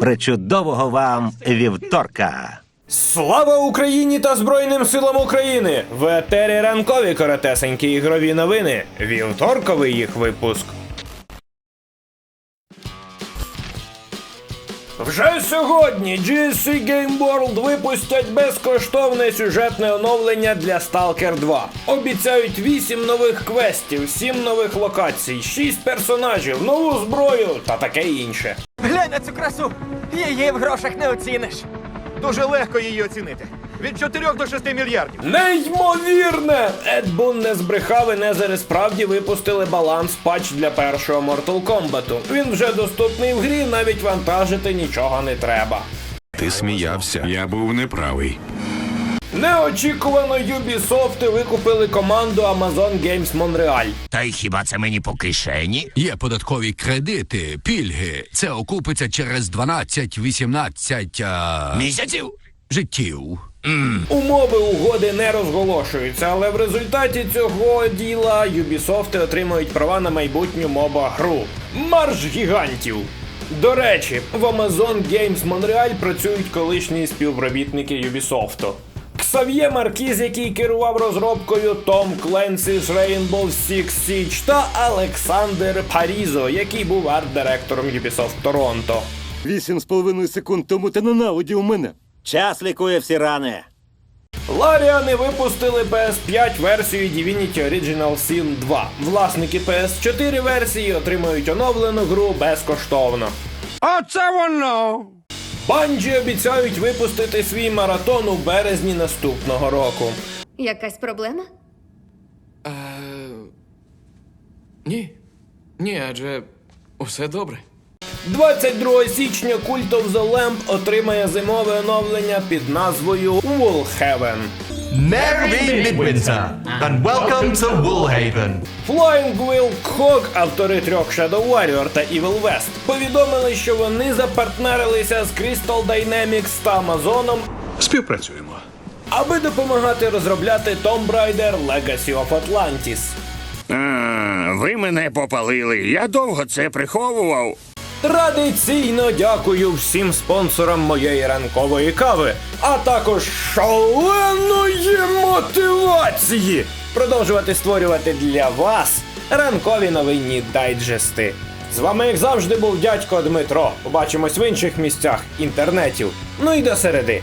Причудового вам вівторка! Слава Україні та Збройним силам України! В етері ранкові коротесенькі ігрові новини. Вівторковий їх випуск. Вже сьогодні GSC Game World випустять безкоштовне сюжетне оновлення для Stalker 2. Обіцяють 8 нових квестів, 7 нових локацій, 6 персонажів, нову зброю та таке інше. На цю красу! Її в грошах не оціниш. Дуже легко її оцінити. Від 4 до 6 мільярдів. Неймовірне! Едбун не збрехав і Незери справді випустили баланс патч для першого Mortal Kombat. Він вже доступний в грі, навіть вантажити нічого не треба. Ти сміявся. Я був неправий. Неочікувано Ubisoft викупили команду Amazon Games Montreal. Та й хіба це мені по кишені? Є податкові кредити, пільги. Це окупиться через 12-18 а... Місяців? життів. Умови угоди не розголошуються, але в результаті цього діла Ubisoft отримують права на майбутню моба гру Марш гігантів. До речі, в Amazon Games Montreal працюють колишні співробітники Ubisoft. Ксав'є Маркіз, який керував розробкою Том Кленсі з Rainbow Six Siege та Олександр Парізо, який був арт-директором Ubisoft Торонто. Вісім з половиною секунд тому ти ненавидів мене. Час лікує всі рани. Ларіани випустили PS5 версію Divinity Original Sin 2. Власники PS4 версії отримають оновлену гру безкоштовно. Оце воно! Банджі обіцяють випустити свій маратон у березні наступного року. Якась проблема? Ні. Ні, адже усе добре. 22 січня Cult of the Lamb отримає зимове оновлення під назвою Woolhaven. Merry Midwinter, and welcome to Woolhaven. Flying Will Hog, автори трьох Shadow Warrior та Evil West, повідомили, що вони запартнерилися з Crystal Dynamics та Amazon Співпрацюємо. аби допомагати розробляти Tomb Raider Legacy of Atlantis. А, ви мене попалили. Я довго це приховував. Традиційно дякую всім спонсорам моєї ранкової кави, а також шаленої мотивації продовжувати створювати для вас ранкові новинні дайджести. З вами, як завжди, був дядько Дмитро. Побачимось в інших місцях інтернетів. Ну і до середи.